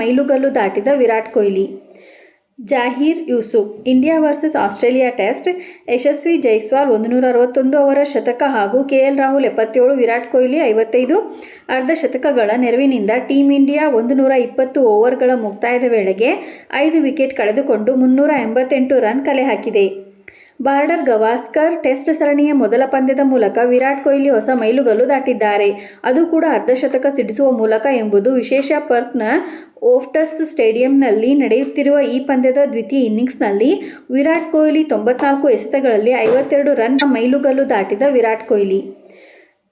ಮೈಲುಗಲ್ಲು ದಾಟಿದ Virat Kohli. Zaheer Yusuf, India versus Australia test, Yashasvi Jaiswal ಒಂದು ಅರವತ್ತೊಂದು ಅವರ ಶತಕ ಹಾಗೂ ಕೆ ಎಲ್ ರಾಹುಲ್ ಎಪ್ಪತ್ತೇಳು, ವಿರಾಟ್ ಕೊಹ್ಲಿ ಐವತ್ತೈದು ಅರ್ಧ ಶತಕಗಳ ನೆರವಿನಿಂದ ಟೀಂ ಇಂಡಿಯಾ ಒಂದು ನೂರ ಇಪ್ಪತ್ತು ಓವರ್ಗಳ ಮುಕ್ತಾಯದ ವೇಳೆಗೆ ಐದು ವಿಕೆಟ್ ಕಳೆದುಕೊಂಡು ಮುನ್ನೂರ ಎಂಬತ್ತೆಂಟು ರನ್ ಕಲೆ ಹಾಕಿದೆ. ಬಾರ್ಡರ್ ಗವಾಸ್ಕರ್ ಟೆಸ್ಟ್ ಸರಣಿಯ ಮೊದಲ ಪಂದ್ಯದ ಮೂಲಕ ವಿರಾಟ್ ಕೊಹ್ಲಿ ಹೊಸ ಮೈಲುಗಲ್ಲು ದಾಟಿದ್ದಾರೆ. ಅದು ಕೂಡ ಅರ್ಧಶತಕ ಸಿಡಿಸುವ ಮೂಲಕ ಎಂಬುದು ವಿಶೇಷ ಪರ್ತ್ನ ಓಫ್ಟಸ್ ಸ್ಟೇಡಿಯಂನಲ್ಲಿ ನಡೆಯುತ್ತಿರುವ ಈ ಪಂದ್ಯದ ದ್ವಿತೀಯ ಇನ್ನಿಂಗ್ಸ್ನಲ್ಲಿ ವಿರಾಟ್ ಕೊಹ್ಲಿ ತೊಂಬತ್ನಾಲ್ಕು ಎಸೆತಗಳಲ್ಲಿ ಐವತ್ತೆರಡು ರನ್ ಮೈಲುಗಲ್ಲು ದಾಟಿದ Virat Kohli.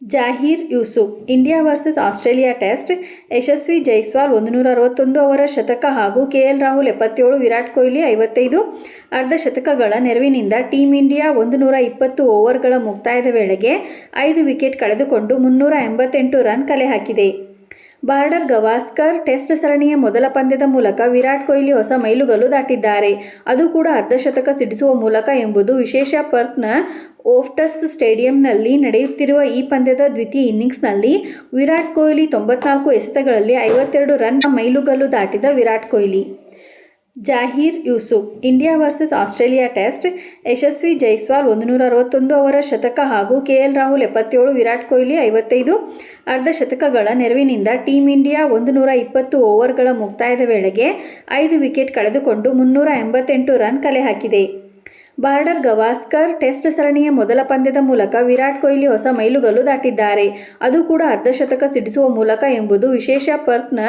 Zaheer Yusuf, India versus Australia test, Yashasvi Jaiswal ಒಂದು ನೂರ ಅರವತ್ತೊಂದು ಅವರ ಶತಕ ಹಾಗೂ ಕೆ ಎಲ್ ರಾಹುಲ್ ಎಪ್ಪತ್ತೇಳು, ವಿರಾಟ್ ಕೊಹ್ಲಿ ಐವತ್ತೈದು ಅರ್ಧ ಶತಕಗಳ ನೆರವಿನಿಂದ ಟೀಂ ಇಂಡಿಯಾ ಒಂದು ನೂರ ಇಪ್ಪತ್ತು ಓವರ್ಗಳ ಮುಕ್ತಾಯದ ವೇಳೆಗೆ ಐದು ವಿಕೆಟ್ ಕಳೆದುಕೊಂಡು ಮುನ್ನೂರ ಎಂಬತ್ತೆಂಟು ರನ್ ಕಲೆ ಹಾಕಿದೆ. ಬಾರ್ಡರ್ ಗವಾಸ್ಕರ್ ಟೆಸ್ಟ್ ಸರಣಿಯ ಮೊದಲ ಪಂದ್ಯದ ಮೂಲಕ ವಿರಾಟ್ ಕೊಹ್ಲಿ ಹೊಸ ಮೈಲುಗಲ್ಲು ದಾಟಿದ್ದಾರೆ. ಅದು ಕೂಡ ಅರ್ಧಶತಕ ಸಿಡಿಸುವ ಮೂಲಕ ಎಂಬುದು ವಿಶೇಷ ಪರ್ತ್ನ ಓಫ್ಟಸ್ ಸ್ಟೇಡಿಯಂನಲ್ಲಿ ನಡೆಯುತ್ತಿರುವ ಈ ಪಂದ್ಯದ ದ್ವಿತೀಯ ಇನ್ನಿಂಗ್ಸ್ನಲ್ಲಿ ವಿರಾಟ್ ಕೊಹ್ಲಿ ತೊಂಬತ್ನಾಲ್ಕು ಎಸೆತಗಳಲ್ಲಿ ಐವತ್ತೆರಡು ರನ್ ಮೈಲುಗಲ್ಲು ದಾಟಿದ Virat Kohli. Zaheer Yusuf. India versus Australia test, Yashasvi Jaiswal ಒಂದು ನೂರ ಅರವತ್ತೊಂದು ಅವರ ಶತಕ ಹಾಗೂ ಕೆಎಲ್ ರಾಹುಲ್ ಎಪ್ಪತ್ತೇಳು, ವಿರಾಟ್ ಕೊಹ್ಲಿ ಐವತ್ತೈದು, ಅರ್ಧ ಶತಕಗಳ ನೆರವಿನಿಂದ ಟೀಂ ಇಂಡಿಯಾ ಒಂದು ನೂರ ಇಪ್ಪತ್ತು ಓವರ್ಗಳ ಮುಕ್ತಾಯದ ವೇಳೆಗೆ ಐದು ವಿಕೆಟ್ ಕಳೆದುಕೊಂಡು ಮುನ್ನೂರ ಎಂಬತ್ತೆಂಟು ರನ್ ಕಲೆ ಹಾಕಿದೆ. ಬಾರ್ಡರ್ ಗವಾಸ್ಕರ್ ಟೆಸ್ಟ್ ಸರಣಿಯ ಮೊದಲ ಪಂದ್ಯದ ಮೂಲಕ ವಿರಾಟ್ ಕೊಹ್ಲಿ ಹೊಸ ಮೈಲುಗಲ್ಲು ದಾಟಿದ್ದಾರೆ. ಅದು ಕೂಡ ಅರ್ಧಶತಕ ಸಿಡಿಸುವ ಮೂಲಕ ಎಂಬುದು ವಿಶೇಷ ಪರ್ತ್ನ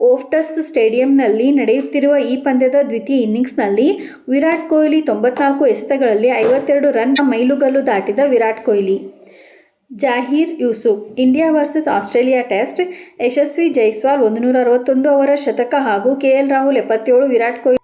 ಓಫ್ಟಸ್ ಸ್ಟೇಡಿಯಂನಲ್ಲಿ ನಡೆಯುತ್ತಿರುವ ಈ ಪಂದ್ಯದ ದ್ವಿತೀಯ ಇನ್ನಿಂಗ್ಸ್ನಲ್ಲಿ ವಿರಾಟ್ ಕೊಹ್ಲಿ ತೊಂಬತ್ನಾಲ್ಕು ಎಸೆತಗಳಲ್ಲಿ ಐವತ್ತೆರಡು ರನ್ ಮೈಲುಗಲ್ಲು ದಾಟಿದ Virat Kohli. Zaheer Yusuf, India versus Australia test Yashasvi Jaiswal ಒಂದು ಅರವತ್ತೊಂದು ಅವರ ಶತಕ ಹಾಗೂ ಕೆಎಲ್ ರಾಹುಲ್ ಎಪ್ಪತ್ತೇಳು ವಿರಾಟ್ ಕೊಹ್ಲಿ